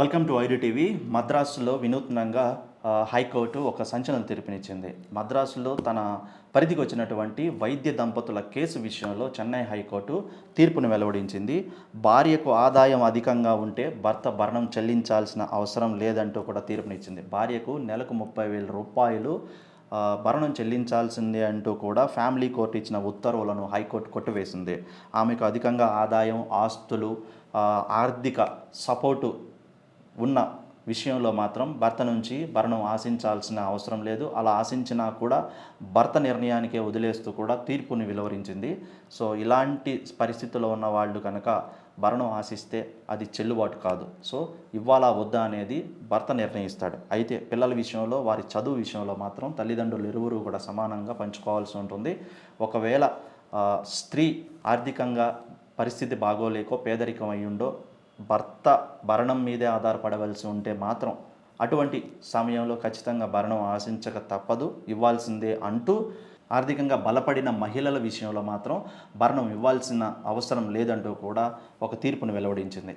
Welcome to ID TV మద్రాసులో వినూత్నంగా high court ఒక సంచలన తీర్పునిచ్చింది. మద్రాసులో తన పరిధికి వచ్చినటువంటి వైద్య దంపతుల కేసు విషయంలో చెన్నై హైకోర్టు తీర్పును వెలువడించింది. భార్యకు ఆదాయం అధికంగా ఉంటే భర్త భరణం చెల్లించాల్సిన అవసరం లేదంటూ కూడా తీర్పునిచ్చింది. భార్యకు నెలకు ముప్పై వేల రూపాయలు భరణం చెల్లించాల్సిందే అంటూ కూడా ఫ్యామిలీ కోర్టు ఇచ్చిన ఉత్తర్వులను హైకోర్టు కొట్టివేసింది. ఆమెకు అధికంగా ఆదాయం ఆస్తులు ఆర్థిక సపోర్టు ఉన్న విషయంలో మాత్రం భర్త నుంచి భరణం ఆశించాల్సిన అవసరం లేదు. అలా ఆశించినా కూడా భర్త నిర్ణయానికే వదిలేస్తూ కూడా తీర్పుని వెలువరించింది. సో ఇలాంటి పరిస్థితుల్లో ఉన్న వాళ్ళు కనుక భరణం ఆశిస్తే అది చెల్లుబాటు కాదు. సో ఇవ్వాలా వద్దా అనేది భర్త నిర్ణయిస్తాడు. అయితే పిల్లల విషయంలో వారి చదువు విషయంలో మాత్రం తల్లిదండ్రులు ఇరువురు కూడా సమానంగా పంచుకోవాల్సి ఉంటుంది. ఒకవేళ స్త్రీ ఆర్థికంగా పరిస్థితి బాగోలేకో పేదరికం అయ్యుండో భర్త భరణం మీదే ఆధారపడవలసి ఉంటే మాత్రం అటువంటి సమయంలో ఖచ్చితంగా భరణం ఆశించక తప్పదు ఇవ్వాల్సిందే అంటూ ఆర్థికంగా బలపడిన మహిళల విషయంలో మాత్రం భరణం ఇవ్వాల్సిన అవసరం లేదంటూ కూడా ఒక తీర్పును వెలువడించింది.